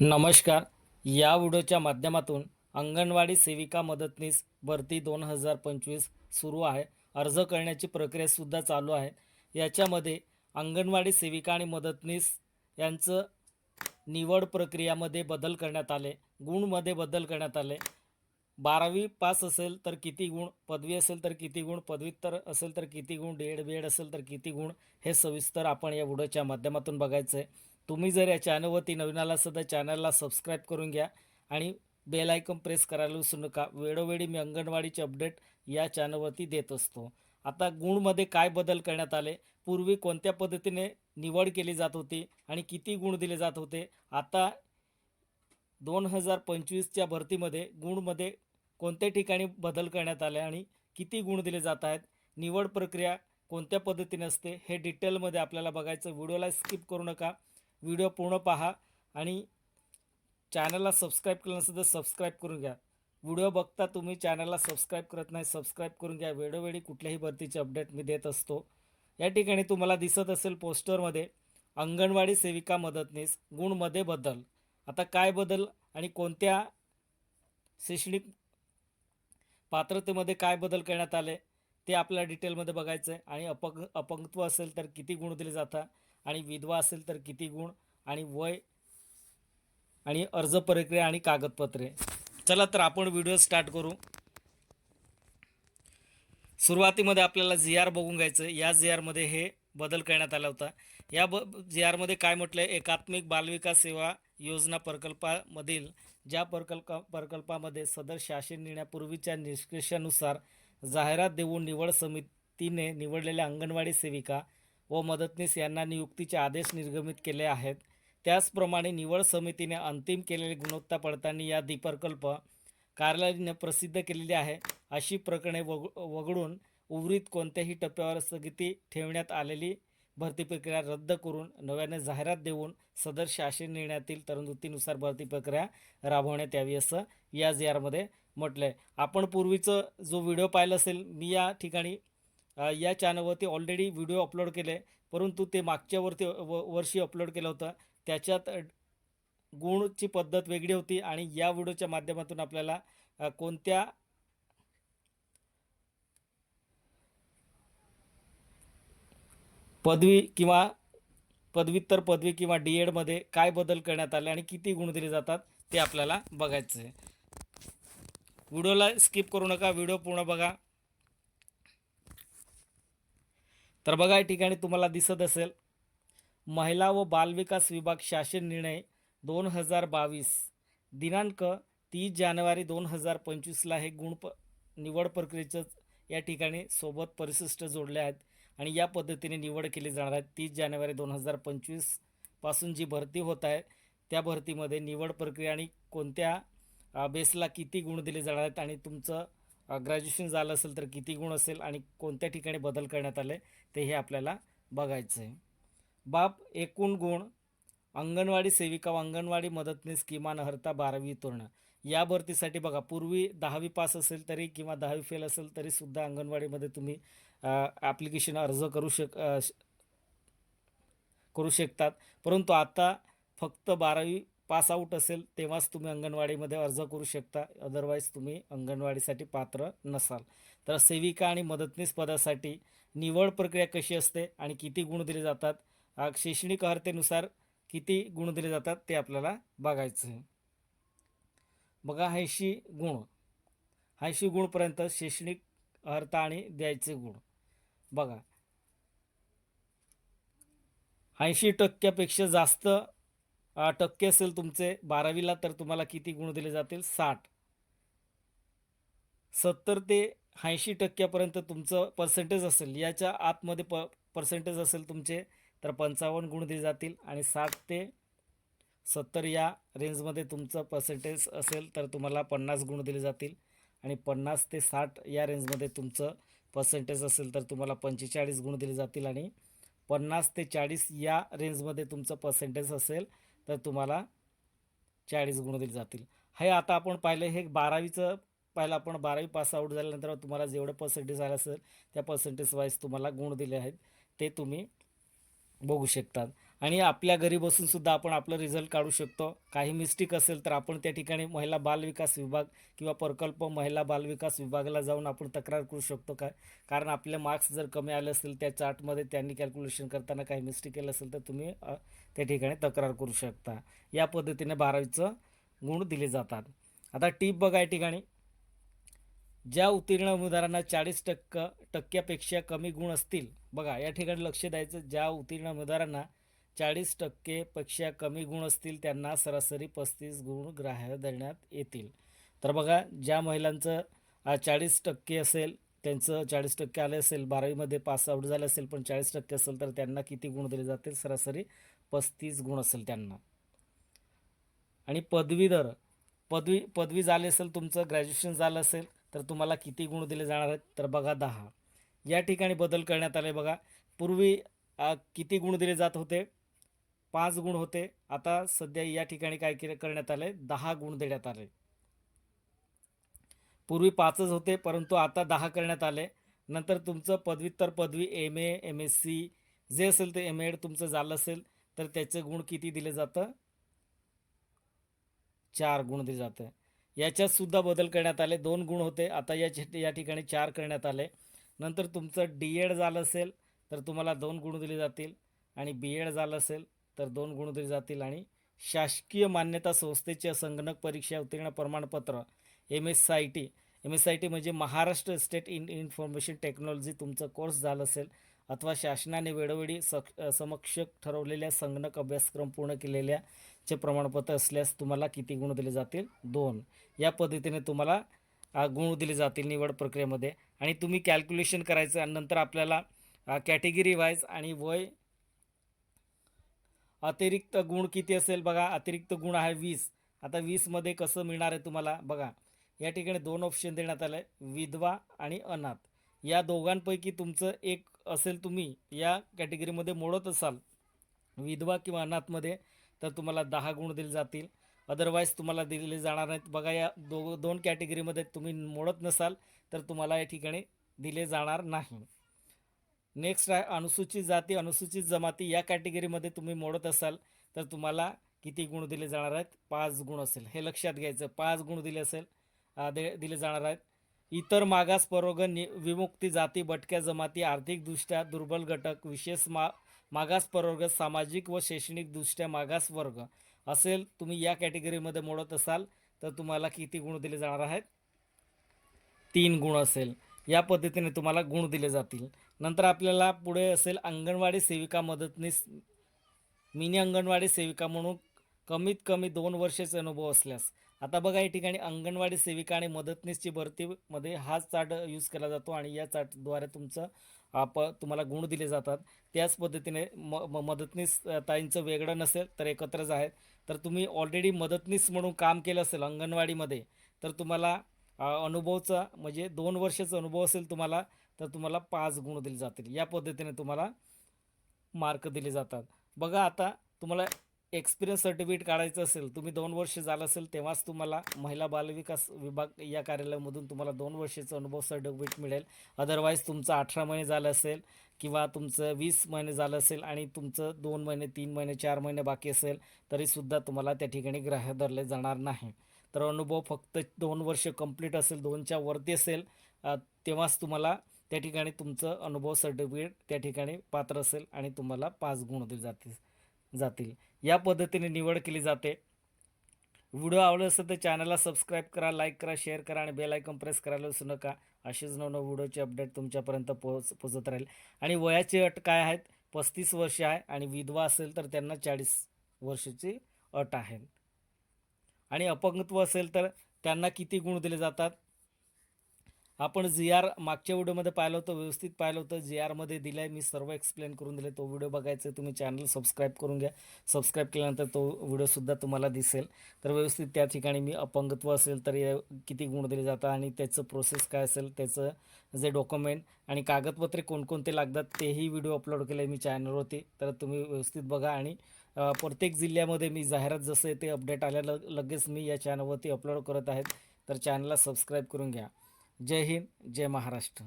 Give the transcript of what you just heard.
नमस्कार. या व्हिडिओच्या माध्यमातून अंगणवाडी सेविका मदतनीस भरती दोन हजार पंचवीस सुरू आहे. अर्ज करण्याची प्रक्रियासुद्धा चालू आहे. याच्यामध्ये अंगणवाडी सेविका आणि मदतनीस यांचं निवड प्रक्रियामध्ये बदल करण्यात आले. गुणमध्ये बदल करण्यात आले. बारावी पास असेल तर किती गुण पदवी असेल तर किती गुण पदव्युत्तर असेल तर किती गुण डेड बी एड असेल तर किती गुण हे सविस्तर आपण या व्हिडिओच्या माध्यमातून बघायचं आहे तुम्ही जर या चॅनलवरती नवीन आला असेल तर चॅनलला सबस्क्राईब करून घ्या आणि बेल आयकॉन प्रेस करायला विसरू नका. वेळोवेळी मी अंगणवाडीचे अपडेट या चॅनलवरती देत असतो. आता गुणमध्ये काय बदल करण्यात आले? पूर्वी कोणत्या पद्धतीने निवड केली जात होती आणि किती गुण दिले जात होते? आता दोन हजार पंचवीसच्या भरतीमध्ये गुणमध्ये कोणत्या ठिकाणी बदल करण्यात आले आणि किती गुण दिले जात आहेत? निवड प्रक्रिया कोणत्या पद्धतीने असते? हे डिटेलमध्ये आपल्याला बघायचं. व्हिडिओला स्किप करू नका. व्हिडिओ पूर्ण पहा आणि चॅनलला सबस्क्राईब केलं नसेल तर सबस्क्राईब करून घ्या. व्हिडिओ बघता तुम्ही चॅनलला सबस्क्राईब करत नाही सबस्क्राईब करून घ्या. वेळोवेळी कुठल्याही भरतीचे अपडेट मी देत असतो. या ठिकाणी तुम्हाला दिसत असेल पोस्टरमध्ये अंगणवाडी सेविका मदतनीस गुणमध्ये बदल. आता काय बदल आणि कोणत्या शैक्षणिक पात्रतेमध्ये काय बदल करण्यात आले ते आपल्याला डिटेलमध्ये बघायचं आहे आणि अपंग अपंगत्व असेल तर किती गुण दिले जातात आणि विधवा असेल तर किती गुण आणि वय आणि अर्ज प्रक्रिया आणि कागदपत्रे. चला तर आपण व्हिडिओ स्टार्ट करू. सुरुवातीमध्ये आपल्याला जी आर बघून घ्यायचं. या जी आरमध्ये हे बदल करण्यात आला होता. या ब जी आरमध्ये काय म्हटलं आहे एकात्मिक बालविकास सेवा योजना प्रकल्पामधील ज्या प्रकल्प प्रकल्पामध्ये सदर शासन निर्णयापूर्वीच्या निष्कर्षानुसार जाहिरात देऊन निवड समितीने निवडलेल्या अंगणवाडी सेविका व मदतनीस यांना नियुक्तीचे आदेश निर्गमित केले आहेत. त्याचप्रमाणे निवड समितीने अंतिम केलेली गुणवत्ता पडताळणी यादी प्रकल्प कार्यालयाने प्रसिद्ध केलेली आहे. अशी प्रकरणे वग वगळून उर्वरित कोणत्याही टप्प्यावर स्थगिती ठेवण्यात आलेली भरती प्रक्रिया रद्द करून नव्याने जाहिरात देऊन सदर शासन निर्णयातील तरतुदीनुसार भरती प्रक्रिया राबवण्यात यावी असं या जी आरमध्ये म्हटलं आहे आपण पूर्वीचं जो व्हिडिओ पाहिला असेल मी या ठिकाणी या चॅनलवरती ऑलरेडी व्हिडिओ अपलोड केले. परंतु ते मागच्या वरती व वर्षी अपलोड केलं होतं. त्याच्यात गुणची पद्धत वेगळी होती आणि या व्हिडिओच्या माध्यमातून आपल्याला कोणत्या पदवी किंवा पदव्युत्तर पदवी किंवा डी एडमध्ये काय बदल करण्यात आले आणि किती गुण दिले जातात ते आपल्याला बघायचं आहे व्हिडिओला स्किप करू नका. व्हिडिओ पूर्ण बघा. तर बघा या ठिकाणी तुम्हाला दिसत असेल महिला व बालविकास विभाग शासन निर्णय दोन हजार बावीस दिनांक तीस जानेवारी दोन हजार पंचवीसला हे गुण प निवड प्रक्रियेचं या ठिकाणी सोबत परिशिष्ट जोडले आहेत आणि या पद्धतीने निवड केली जाणार आहे. तीस जानेवारी दोन हजार पंचवीसपासून जी भरती होत आहे त्या भरतीमध्ये निवड प्रक्रिया आणि कोणत्या बेसला किती गुण दिले जाणार आहेत आणि तुमचं ग्रॅज्युएशन झालं असेल तर किती गुण असेल आणि कोणत्या ठिकाणी बदल करण्यात आले ते हे आपल्याला बघायचं आहे बाप एकूण गुण अंगणवाडी सेविका व अंगणवाडी मदतनीस किमान हरता बारावी उत्तीर्ण या भरतीसाठी बघा पूर्वी दहावी पास असेल तरी किंवा दहावी फेल असेल तरीसुद्धा अंगणवाडीमध्ये तुम्ही ॲप्लिकेशन अर्ज करू शक करू शकतात. परंतु आता फक्त बारावी पास आऊट असेल तेव्हाच तुम्ही अंगणवाडीमध्ये अर्ज करू शकता. अदरवाईज तुम्ही अंगणवाडीसाठी पात्र नसाल. तर सेविका आणि मदतनीस पदासाठी निवड प्रक्रिया कशी असते आणि किती गुण दिले जातात शैक्षणिक अर्हतेनुसार किती गुण दिले जातात ते आपल्याला बघायचं आहे. बघा ऐंशी गुण. ऐंशी गुणपर्यंत शैक्षणिक अर्हता आणि द्यायचे गुण. बघा. ऐंशी टक्क्यापेक्षा जास्त टक्के असेल तुमचे. बारावीला तर तुम्हाला किती गुण दिले जातील? साठ. सत्तर ते ऐंशी टक्क्यापर्यंत तुमचं पर्सेंटेज असेल. याच्या आतमध्ये प पर्सेंटेज असेल तुमचे तर पंचावन्न गुण दिले जातील. आणि साठ ते सत्तर या रेंजमध्ये तुमचं पर्सेंटेज असेल तर तुम्हाला पन्नास गुण दिले जातील. आणि पन्नास ते साठ या रेंजमध्ये तुमचं पर्सेंटेज असेल तर तुम्हाला पंचेचाळीस गुण दिले जातील. आणि पन्नास ते चाळीस या रेंजमध्ये तुमचं पर्सेंटेज असेल तर तुम्हाला चाळीस गुण दिले जातील. हे आता आपण पाहिलं हे बारावीचं पाहिलं आपण बारावी पास आऊट झाल्यानंतर तुम्हाला जेवढं पर्सेंटेज आलं असेल त्या पर्सेंटेज वाईज तुम्हाला गुण दिले आहेत ते तुम्ही बघू शकतात. आणि आपल्या घरी बसून सुद्धा आपण आपलं रिझल्ट काढू शकतो. काही मिस्टेक असेल तर आपण त्या ठिकाणी महिला बालविकास विभाग किंवा प्रकल्प महिला बालविकास विभागाला जाऊन आपण तक्रार करू शकतो काय कारण आपले मार्क्स जर कमी आले असतील त्या चार्टमध्ये त्यांनी कॅल्क्युलेशन करताना काही मिस्टेक केलं असेल तर तुम्ही त्या ठिकाणी तक्रार करू शकता. या पद्धतीने बारावीचं गुण दिले जातात. आता टीप बघा या ठिकाणी. ज्या उत्तीर्ण उमेदवारांना चाळीस टक्क टक्क्यापेक्षा कमी गुण असतील बघा या ठिकाणी लक्ष द्यायचं. ज्या उत्तीर्ण उमेदवारांना चाळीस टक्केपेक्षा कमी गुण असतील त्यांना सरासरी पस्तीस गुण ग्राह्य धरण्यात येतील. तर बघा ज्या महिलांचं चाळीस टक्के असेल त्यांचं चाळीस टक्के आले असेल बारावीमध्ये पास आऊट झाले असेल पण चाळीस टक्के असेल तर त्यांना किती गुण दिले जातील? सरासरी पस्तीस गुण असेल त्यांना. आणि पदवीधर पदवी पदवी झाली असेल तुमचं ग्रॅज्युएशन झालं असेल तर तुम्हाला किती गुण दिले जाणार आहेत? तर बघा दहा. या ठिकाणी बदल करण्यात आले बघा. पूर्वी किती गुण दिले जात होते? पाच गुण होते. आता सध्या या ठिकाणी काय करण्यात आले दहा गुण देण्यात आले. पूर्वी पाचच होते परंतु आता दहा करण्यात आले. नंतर तुमचं पदव्युत्तर पदवी M A M S C जे असेल ते एम एड तुमचं झालं असेल तर त्याचे गुण किती दिले जातं? चार गुण दिले जातं. याच्यात सुद्धा बदल करण्यात आले. दोन गुण होते. आता या या ठिकाणी चार करण्यात आले. नंतर तुमचं डी एड झालं असेल तर तुम्हाला दोन गुण दिले जातील. आणि बी एड झालं असेल तर दोन गुण दिले जातील आणि शासकीय मान्यता संस्थेचे संगणक परीक्षा उत्तीर्ण प्रमाणपत्र M S I T M S I T म्हणजे Maharashtra state in information technology तुमचं कोर्स झालं असेल अथवा शासनाने वेळोवेळी सक समक्ष ठरवलेल्या संगणक अभ्यासक्रम पूर्ण केलेल्या चे प्रमाणपत्र असल्यास तुम्हाला किती गुण दिले जातील? दोन. या पद्धतीने तुम्हाला गुण दिले जातील निवड प्रक्रियेमध्ये. आणि तुम्ही कॅल्क्युलेशन करायचं आणि नंतर आपल्याला कॅटेगरी वाईज आणि वय अतिरिक्त गुण किती असेल बघा अतिरिक्त गुण आहे वीस. आता वीसमध्ये कसं मिळणार आहे तुम्हाला? बघा या ठिकाणी दोन ऑप्शन देण्यात आलं आहे विधवा आणि अनाथ. या दोघांपैकी तुमचं एक असेल तुम्ही या कॅटेगरीमध्ये मोडत असाल. विधवा किंवा अनाथमध्ये तर तुम्हाला दहा गुण दिले जातील. अदरवाईज तुम्हाला दिले जाणार नाहीत. बघा या दो दोन कॅटेगरीमध्ये तुम्ही मोडत नसाल तर तुम्हाला या ठिकाणी दिले जाणार नाही. नेक्स्ट आहे अनुसूचित जाती अनुसूचित जमाती या कॅटेगरीमध्ये तुम्ही मोडत असाल तर तुम्हाला किती गुण दिले जाणार आहेत? पाच गुण असेल. हे लक्षात घ्यायचं. पाच गुण दिले असेल दे दिले जाणार आहेत. इतर मागास प्रवर्ग नि विमुक्ती जाती भटक्या जमाती आर्थिकदृष्ट्या दुर्बल घटक विशेष मा मागास प्रवर्ग सामाजिक व शैक्षणिकदृष्ट्या मागास वर्ग असेल तुम्ही या कॅटेगरीमध्ये मोडत असाल तर तुम्हाला किती गुण दिले जाणार आहेत? तीन गुण असेल. या पद्धतीने तुम्हाला गुण दिले जातील. नंतर आपल्याला पुढे असेल अंगणवाडी सेविका मदतनीस मिनी अंगणवाडी सेविका म्हणून कमीत कमी दोन वर्षाचे अनुभव असल्यास. आता बघा या ठिकाणी अंगणवाडी सेविका आणि मदतनीसची भरतीमध्ये हाच चार्ट यूज केला जातो आणि या चार्टद्वारे तुमचं आप तुम्हाला गुण दिले जातात. त्याच पद्धतीने म म- मदतनीस ताईंचं वेगळं नसेल तर एकत्रच आहेत. तर तुम्ही ऑलरेडी मदतनीस म्हणून काम केलं असेल अंगणवाडीमध्ये तर तुम्हाला अनुभवचा म्हणजे दोन वर्षाचा अनुभव असेल तुम्हाला तर तुम्हाला पाच गुण दिले जातील. या पद्धतीने तुम्हाला मार्क दिले जातात. बघा आता तुम्हाला एक्सपिरियन्स सर्टिफिकेट काढायचं असेल तुम्ही दोन वर्ष झालं असेल तेव्हाच तुम्हाला महिला बालविकास विभाग या कार्यालयामधून तुम्हाला दोन वर्षाचा अनुभव सर्टिफिकेट मिळेल. अदरवाईज तुमचं अठरा महिने झालं असेल किंवा तुमचं वीस महिने झालं असेल आणि तुमचं दोन महिने तीन महिने चार महिने बाकी असेल तरीसुद्धा तुम्हाला त्या ठिकाणी ग्राह्य धरले जाणार नाही. तर अनुभव फक्त दोन वर्ष कंप्लीट असेल दोनच्या वरती असेल तेव्हाच तुम्हाला त्या ठिकाणी तुमचं अनुभव सर्टिफिकेट त्या ठिकाणी पात्र असेल आणि तुम्हाला पाच गुण दिले जातील जातील. या पद्धतीने निवड केली जाते. व्हिडिओ आवडला असेल तर चॅनलला सबस्क्राईब करा लाईक करा शेअर करा आणि बेल आयकॉन प्रेस करायला विसरू नका. असेच नवनव व्हिडिओचे अपडेट तुमच्यापर्यंत पोहोच पोचत राहील. आणि वयाची अट काय आहेत? पस्तीस वर्ष आहे आणि विधवा असेल तर त्यांना चाळीस वर्षाची अट आहे. आणि अपंगत्व असेल तर त्यांना किती गुण दिले जातात? आपण जी आर मागच्या व्हिडिओमध्ये पाहिलं होतं व्यवस्थित पाहिलं होतं. जी आरमध्ये दिलं आहे मी सर्व एक्सप्लेन करून दिले. तो व्हिडिओ बघायचा आहे तुम्ही चॅनल सबस्क्राईब करून घ्या. सबस्क्राईब केल्यानंतर तो व्हिडिओसुद्धा तुम्हाला दिसेल. तर व्यवस्थित त्या ठिकाणी मी अपंगत्व असेल तर किती गुण दिले जातात आणि त्याचं प्रोसेस काय असेल त्याचं जे डॉक्युमेंट आणि कागदपत्रे कोणकोणते लागतात तेही व्हिडिओ अपलोड केले मी चॅनलवरती तर तुम्ही व्यवस्थित बघा आणि प्रत्येक जिल्ह्यामध्ये मी जाहिरात जसं ते अपडेट आल्या लगेच मी या चॅनलवरती अपलोड करत आहेत. तर चॅनलला सबस्क्राईब करून घ्या. जय हिंद जय महाराष्ट्र.